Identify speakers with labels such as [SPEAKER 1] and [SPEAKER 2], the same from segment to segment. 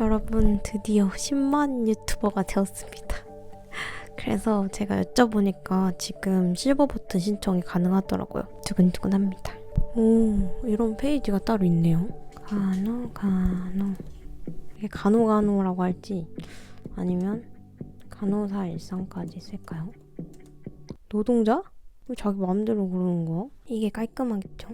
[SPEAKER 1] 여러분 드디어 10만 유튜버가 되었습니다. 그래서 제가 여쭤보니까 지금 실버 버튼 신청이 가능하더라고요. 두근두근합니다. 오 이런 페이지가 따로 있네요. 간호 간호 이게 간호 간호라고 할지 아니면 간호사 일상까지 쓸까요? 노동자? 왜 자기 마음대로 그러는 거야? 이게 깔끔하겠죠?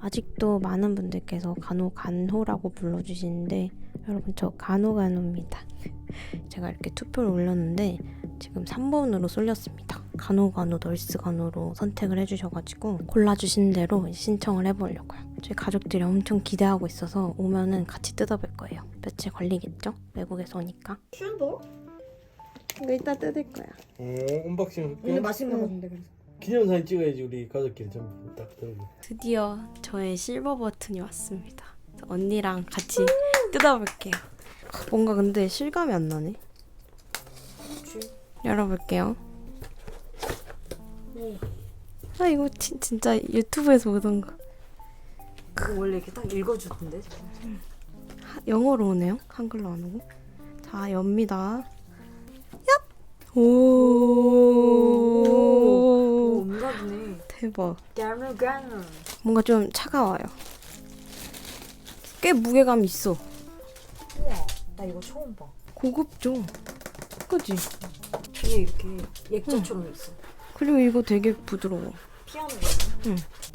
[SPEAKER 1] 아직도 많은 분들께서 간호 간호라고 불러주시는데 여러분 저 간호 간호입니다. 제가 이렇게 투표를 올렸는데 지금 3번으로 쏠렸습니다. 간호 간호 널스 간호로 선택을 해주셔가지고 골라주신 대로 신청을 해보려고요. 저희 가족들이 엄청 기대하고 있어서 오면은 같이 뜯어볼 거예요. 며칠 걸리겠죠? 외국에서 오니까.
[SPEAKER 2] 슈도?
[SPEAKER 1] 이거 이따 뜯을 거야.
[SPEAKER 3] 어, 언박싱
[SPEAKER 2] 오늘
[SPEAKER 3] 할게.
[SPEAKER 2] 맛있는 거 같은데 그래서
[SPEAKER 3] 기념사진 찍어야지 우리 가족끼리 전부 딱 들고.
[SPEAKER 1] 드디어 저의 실버 버튼이 왔습니다. 언니랑 같이 뜯어볼게요. 뭔가 근데 실감이 안 나네. 열어볼게요. 아 이거 진, 진짜 유튜브에서 보던 거.
[SPEAKER 2] 그거 원래 이렇게 딱 읽어주던데
[SPEAKER 1] 하- 영어로 오네요. 한글로 안 오고. 자 엽니다. 얍! 오.
[SPEAKER 2] 음각이네
[SPEAKER 1] 대박. 뭔가 좀 차가워요. 꽤 무게감 있어.
[SPEAKER 2] 우와 나 이거 처음 봐
[SPEAKER 1] 고급죠. 그지?
[SPEAKER 2] 이게 이렇게 액자처럼 있어
[SPEAKER 1] 그리고 이거 되게 부드러워.
[SPEAKER 2] 피아노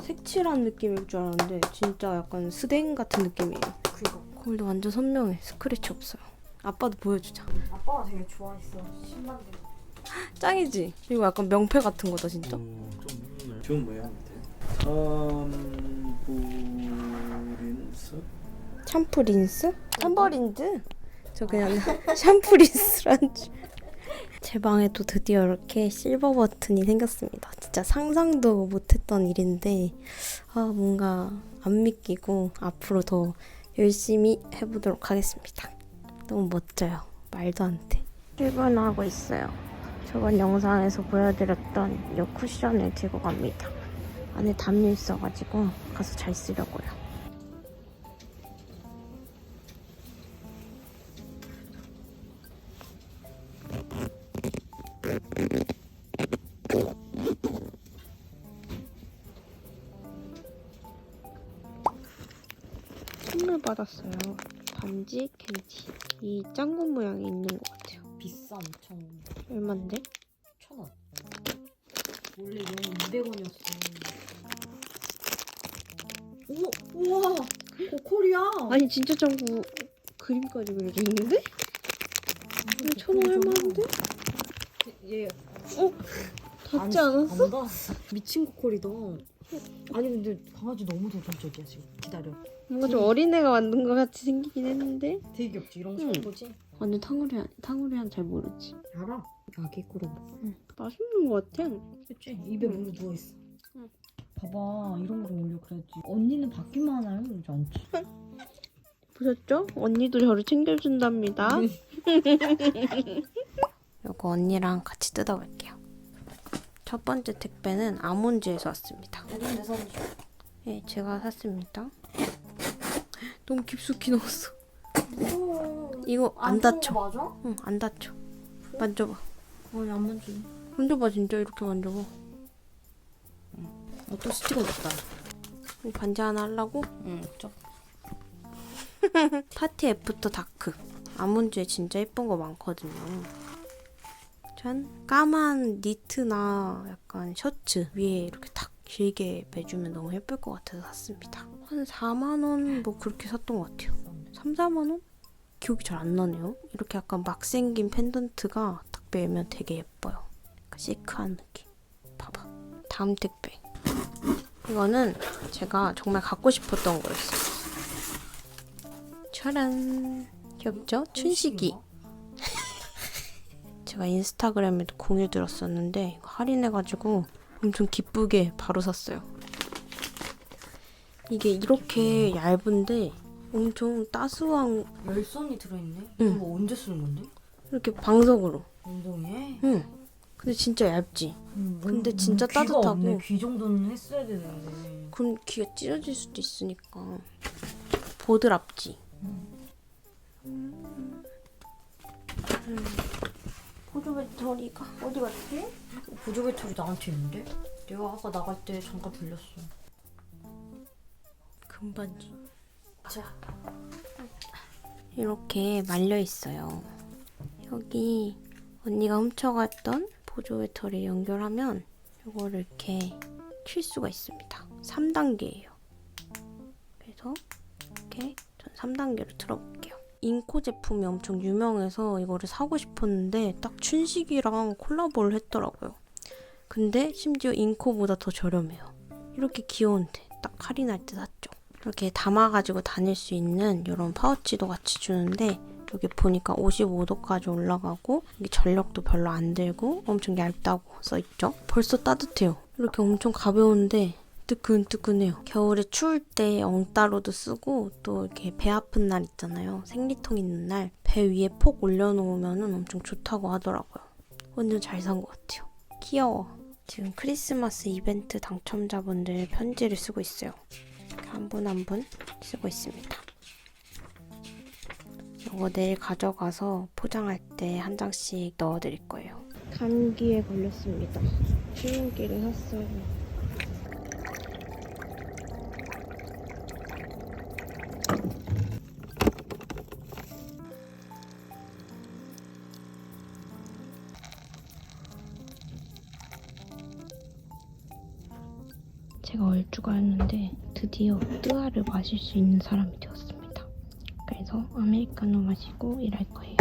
[SPEAKER 1] 색칠한 느낌일 줄 알았는데 진짜 약간 스댕 같은 느낌이에요.
[SPEAKER 2] 그거
[SPEAKER 1] 거울도 완전 선명해. 스크래치 없어요. 아빠도 보여주자.
[SPEAKER 2] 아빠가 되게 좋아했어 10만 개
[SPEAKER 1] 짱이지? 이거 약간 명패 같은 거다 진짜.
[SPEAKER 3] 음, 좀 좋은 모양 같아. 샴푸린스?
[SPEAKER 1] 샴푸 린스? 샴버린드? 저 그냥 샴푸 린스란 줄. 제 방에도 드디어 이렇게 실버 버튼이 생겼습니다. 진짜 상상도 못했던 일인데 아 뭔가 안 믿기고 앞으로 더 열심히 해보도록 하겠습니다. 너무 멋져요. 말도 안 돼. 출근하고 있어요. 저번 영상에서 보여드렸던 이 쿠션을 들고 갑니다. 안에 담요 있어가지고 가서 잘 쓰려고요. 선물 받았어요. 반지, 캔디. 이 짱구 모양이 있는 것 같아요.
[SPEAKER 2] 비싸 2,000원
[SPEAKER 1] 얼만데?
[SPEAKER 2] 1,000원 원래 이거 200원이었어 오! 우와 고퀄이야
[SPEAKER 1] 아니 진짜 짱구 그림까지 그려져 있는데? 근데 천원 할만한데?
[SPEAKER 2] 얘
[SPEAKER 1] 닿지 않았어?
[SPEAKER 2] 안 닿았어 미친 고퀄이다 아니 근데 강아지 너무 도전적이야 지금 기다려
[SPEAKER 1] 뭔가 좀 어린애가 만든 것 같이 생기긴 했는데
[SPEAKER 2] 되게 귀엽지 이런 거
[SPEAKER 1] 응.
[SPEAKER 2] 처음 보지?
[SPEAKER 1] 완전 탕후루야 탕후루야 잘 모르지
[SPEAKER 2] 알아 아기 꾸러
[SPEAKER 1] 맛있는 것 같아
[SPEAKER 2] 그치? 입에
[SPEAKER 1] 응.
[SPEAKER 2] 물로 누워있어
[SPEAKER 1] 응.
[SPEAKER 2] 봐봐 이런 거 좀 올려 그래야지 언니는 받기만 하나요? 그러지 않지?
[SPEAKER 1] 보셨죠? 언니도 저를 챙겨준답니다
[SPEAKER 2] 응.
[SPEAKER 1] 이거 언니랑 같이 뜯어볼게요 첫 번째 택배는 아몬즈에서 왔습니다 줘네 제가 샀습니다 너무 깊숙이 넣었어 이거 안 닫혀
[SPEAKER 2] 맞아?
[SPEAKER 1] 응, 안 닫혀. 만져봐.
[SPEAKER 2] 아니 안 만지네
[SPEAKER 1] 만져봐, 진짜 이렇게 만져봐.
[SPEAKER 2] 어, 또 스티커 줬다
[SPEAKER 1] 이 반지 하나 하려고?
[SPEAKER 2] 응 저.
[SPEAKER 1] 파티 애프터 다크. 아몬드에 진짜 예쁜 거 많거든요. 짠. 까만 니트나 약간 셔츠 위에 이렇게 탁 길게 매주면 너무 예쁠 것 같아서 샀습니다. 한 4만원 뭐 그렇게 샀던 것 같아요. 3, 4만원? 기억이 잘 안 나네요. 이렇게 약간 막 생긴 펜던트가 딱 매면 되게 예뻐요. 시크한 느낌. 봐봐. 다음 택배. 이거는 제가 정말 갖고 싶었던 거였어요. 짜란. 귀엽죠? 춘식이. 제가 인스타그램에도 공유 들었었는데 할인해가지고 엄청 기쁘게 바로 샀어요. 이게 이렇게 얇은데 엄청 따스한
[SPEAKER 2] 열선이 들어있네?
[SPEAKER 1] 응.
[SPEAKER 2] 이거 언제 쓰는 건데?
[SPEAKER 1] 이렇게 방석으로.
[SPEAKER 2] 엉덩이에?
[SPEAKER 1] 응. 근데 진짜 얇지.
[SPEAKER 2] 음,
[SPEAKER 1] 근데
[SPEAKER 2] 음,
[SPEAKER 1] 진짜
[SPEAKER 2] 귀가
[SPEAKER 1] 따뜻하고.
[SPEAKER 2] 없네. 귀 정도는 했어야 되는데
[SPEAKER 1] 그럼 귀가 찢어질 수도 있으니까 보드랍지. 음. 보조 배터리가 어디 갔지?
[SPEAKER 2] 보조 배터리 나한테 있는데? 내가 아까 나갈 때 잠깐 들렸어.
[SPEAKER 1] 금반지. 이렇게 말려 있어요. 여기 언니가 훔쳐갔던 보조 배터리 연결하면 이거를 이렇게 킬 수가 있습니다. 3단계예요. 그래서 이렇게 전 3단계로 틀어볼게요. 인코 제품이 엄청 유명해서 이거를 사고 싶었는데 딱 춘식이랑 콜라보를 했더라고요. 근데 심지어 인코보다 더 저렴해요. 이렇게 귀여운데 딱 할인할 때 샀죠. 이렇게 담아가지고 다닐 수 있는 이런 파우치도 같이 주는데 여기 보니까 55도까지 올라가고 이게 전력도 별로 안 들고 엄청 얇다고 써있죠. 벌써 따뜻해요. 이렇게 엄청 가벼운데 뜨끈뜨끈해요. 겨울에 추울 때 엉따로도 쓰고 또 이렇게 배 아픈 날 있잖아요. 생리통 있는 날 배 위에 폭 올려놓으면 엄청 좋다고 하더라고요. 완전 잘 산 것 같아요. 귀여워. 지금 크리스마스 이벤트 당첨자분들 편지를 쓰고 있어요. 한 분 한 분 쓰고 있습니다. 이거 내일 가져가서 포장할 때 한 장씩 넣어드릴 거예요. 감기에 걸렸습니다. 출근길에 샀어요. 제가 얼주가였는데 드디어 뜨아를 마실 수 있는 사람이 되었습니다. 그래서 아메리카노 마시고 일할 거예요.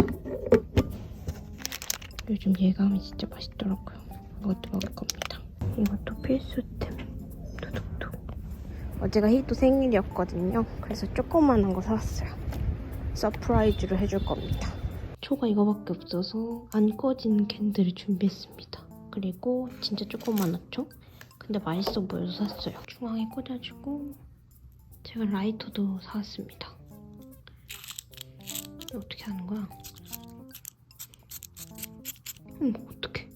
[SPEAKER 1] 요즘 예감이 진짜 맛있더라고요. 이것도 먹을 겁니다. 이것도 필수템. 두둑둑. 어제가 희도 생일이었거든요. 그래서 조그만한 거 사왔어요. 서프라이즈로 해줄 겁니다. 초가 이거밖에 없어서 안 꺼지는 캔들을 준비했습니다. 그리고 진짜 조그만하죠? 근데 맛있어 보여서 샀어요. 중앙에 꽂아주고 제가 라이터도 사왔습니다. 어떻게 하는 거야? 어머 어떡해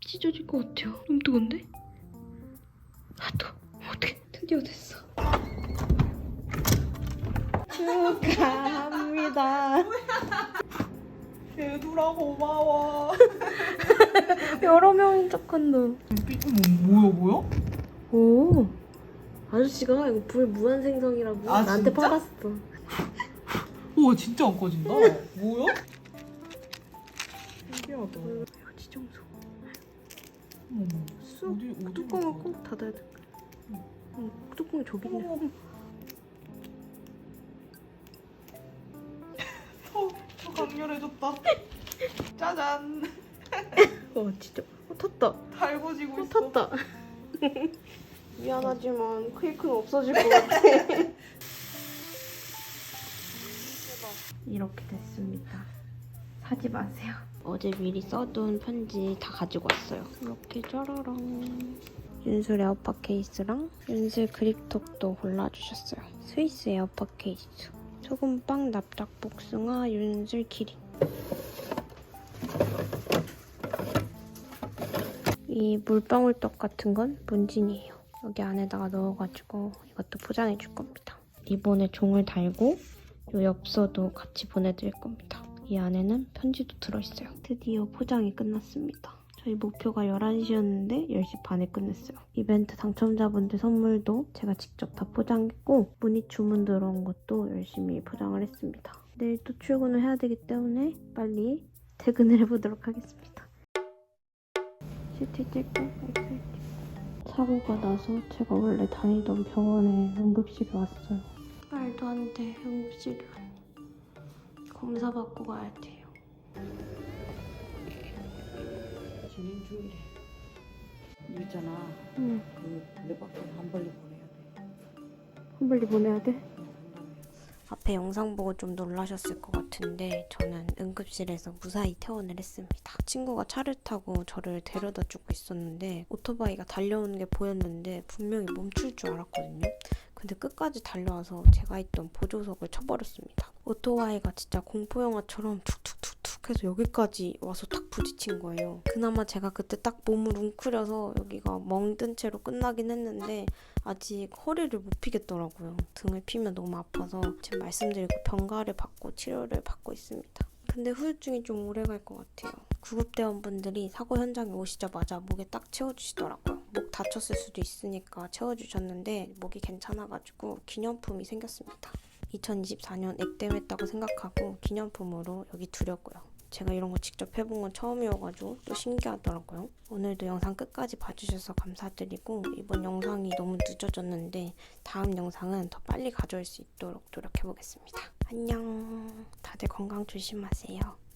[SPEAKER 1] 찢어질 것 같아요. 너무 뜨거운데? 아또 어떡해 드디어 됐어. 축하합니다.
[SPEAKER 4] 얘들아 고마워.
[SPEAKER 1] 여러 명인 척한다.
[SPEAKER 4] 뭐, 뭐야 뭐야?
[SPEAKER 1] 오 아저씨가 이거 불 무한 생성이라고
[SPEAKER 4] 아,
[SPEAKER 1] 나한테
[SPEAKER 4] 진짜?
[SPEAKER 1] 팔았어.
[SPEAKER 4] 우와 진짜 안 꺼진다. 뭐야? 신기하다.
[SPEAKER 1] 이거 지정소.
[SPEAKER 4] 어머,
[SPEAKER 1] 쑥
[SPEAKER 4] 어디 어디
[SPEAKER 1] 뚜껑을? 꼭 닫아야 돼. 응, 뚜껑이 좁있네.
[SPEAKER 4] 어머. 더, 더 강렬해졌다. 짜잔.
[SPEAKER 1] 어 진짜 어, 탔다.
[SPEAKER 4] 달궈지고
[SPEAKER 1] 어,
[SPEAKER 4] 있어.
[SPEAKER 1] 탔다. 미안하지만 케이크는 없어질 것 같아. 이렇게 됐습니다. 사지 마세요. 어제 미리 써둔 편지 다 가지고 왔어요. 이렇게 짜라랑. 윤슬 에어팟 케이스랑 윤슬 그립톡도 골라주셨어요. 스위스 에어팟 케이스. 소금빵 납작 복숭아 윤슬 키링. 이 물방울떡 같은 건 문진이에요. 여기 안에다가 넣어가지고 이것도 포장해 줄 겁니다. 리본에 종을 달고 요 엽서도 같이 보내드릴 겁니다. 이 안에는 편지도 들어있어요. 드디어 포장이 끝났습니다. 저희 목표가 11시였는데 10시 반에 끝냈어요. 이벤트 당첨자분들 선물도 제가 직접 다 포장했고 문의 주문 들어온 것도 열심히 포장을 했습니다. 내일 또 출근을 해야 되기 때문에 빨리 퇴근을 해보도록 하겠습니다. 찍고 엑셀 사고가 나서 제가 원래 다니던 병원에 응급실에 왔어요. 말도 안 돼, 응급실이 왔네. 검사 받고 가야 돼요.
[SPEAKER 2] 진행 중이래. 있잖아.
[SPEAKER 1] 응,
[SPEAKER 2] 그 블랙박스를 한 벌리 보내야 돼.
[SPEAKER 1] 홈블리 보내야 돼?
[SPEAKER 2] 응,
[SPEAKER 1] 앞에 영상 보고 좀 놀라셨을 것 같은데 저는 응급실에서 무사히 퇴원을 했습니다. 친구가 차를 타고 저를 데려다 주고 있었는데 오토바이가 달려오는 게 보였는데 분명히 멈출 줄 알았거든요. 근데 끝까지 달려와서 제가 있던 보조석을 쳐버렸습니다. 오토바이가 진짜 공포 영화처럼 툭툭툭 툭 해서 여기까지 와서 탁 부딪힌 거예요. 그나마 제가 그때 딱 몸을 웅크려서 여기가 멍든 채로 끝나긴 했는데 아직 허리를 못 피겠더라고요. 등을 피면 너무 아파서 지금 말씀드리고 병가를 받고 치료를 받고 있습니다. 근데 후유증이 좀 오래 갈 것 같아요. 구급대원분들이 사고 현장에 오시자마자 목에 딱 채워주시더라고요. 목 다쳤을 수도 있으니까 채워주셨는데 목이 괜찮아가지고 기념품이 생겼습니다. 2024년 액땜했다고 생각하고 기념품으로 여기 두려고요. 제가 이런 거 직접 해본 건 처음이어가지고 또 신기하더라고요. 오늘도 영상 끝까지 봐주셔서 감사드리고 이번 영상이 너무 늦어졌는데 다음 영상은 더 빨리 가져올 수 있도록 노력해보겠습니다. 안녕. 다들 건강 조심하세요.